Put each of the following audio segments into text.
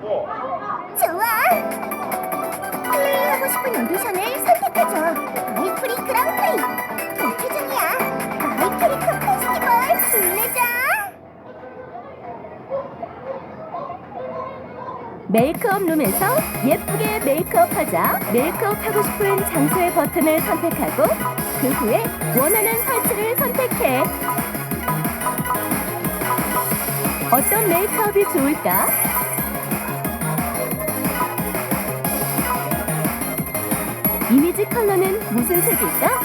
좋아. 플레이하고 싶은 오디션을 선택하죠. 마이프리 그랑프리. 도출 중이야. 마이크리크 페스티벌 불내자. 메이크업 룸에서 예쁘게 메이크업 하자. 메이크업 하고 싶은 장소의 버튼을 선택하고 그 후에 원하는 파츠를 선택해. 어떤 메이크업이 좋을까? 이미지 컬러는 무슨 색일까?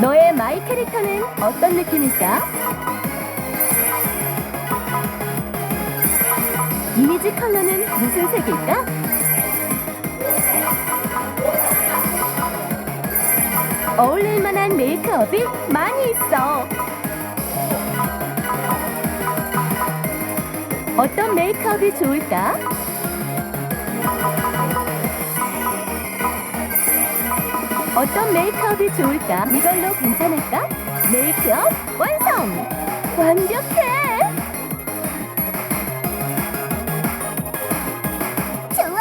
너의 마이 캐릭터는 어떤 느낌일까? 이미지 컬러는 무슨 색일까? 어울릴 만한 메이크업이 많이 있어. 어떤 메이크업이 좋을까? 어떤 메이크업이 좋을까? 이걸로 괜찮을까? 메이크업 완성! 완벽해! 좋아.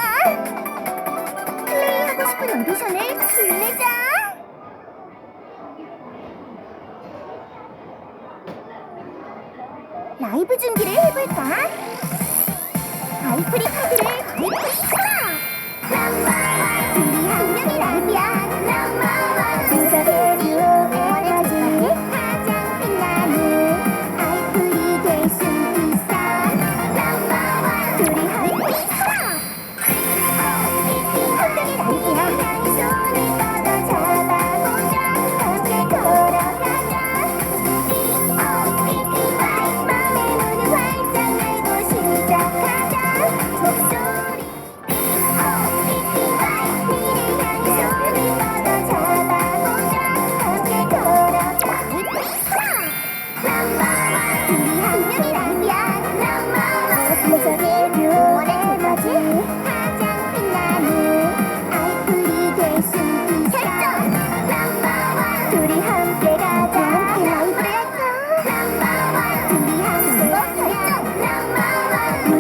플레이하고 싶은 오디션을 불내자. 라이브 준비를 해볼까? 아이프리 카드를 아이프리 쳐라!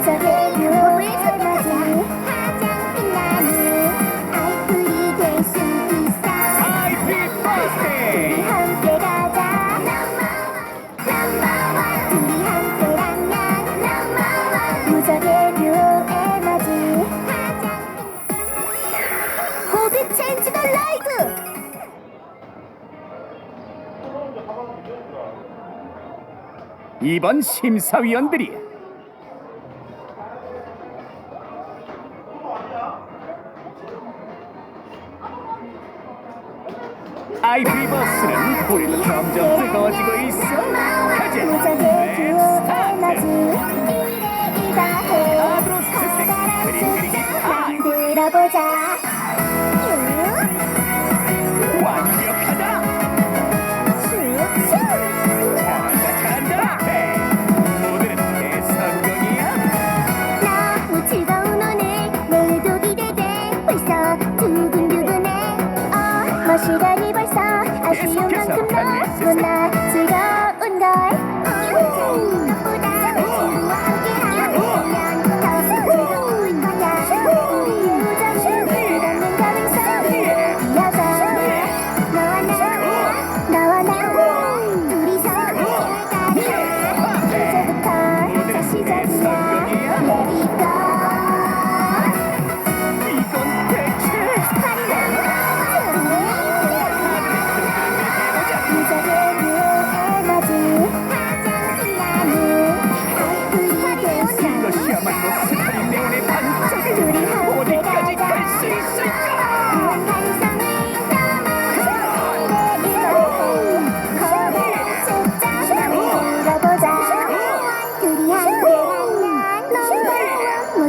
결정. 무적의 묘를 선택하자. 가장 빛나는 아이프리 될수 있어. 둘이 함께 가자. 둘이 함께라면 무적의 묘에 맞이 호빗 체인지 더 라이브 이번 심사위원들이 아이비 버스는 불이 점점 뜨거워지고 있어. 가자. 맞이 스타트. 미래이다 해 아브로스 스틱. 커다란 그림 그리기 타임. 만들어보자 어, 뭐 시간이 벌써 아쉬운 만큼 너무나 즐거운 걸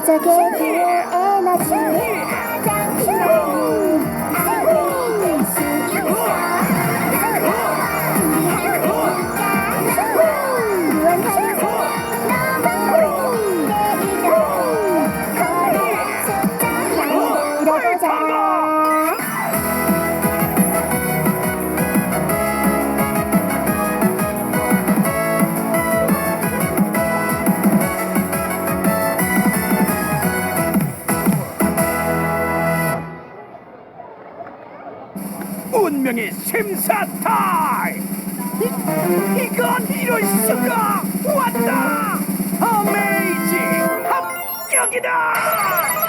It's a game for energy. 심사 타임! 이, 이건 이럴 수가! 왔다! 어메이징! 합격이다!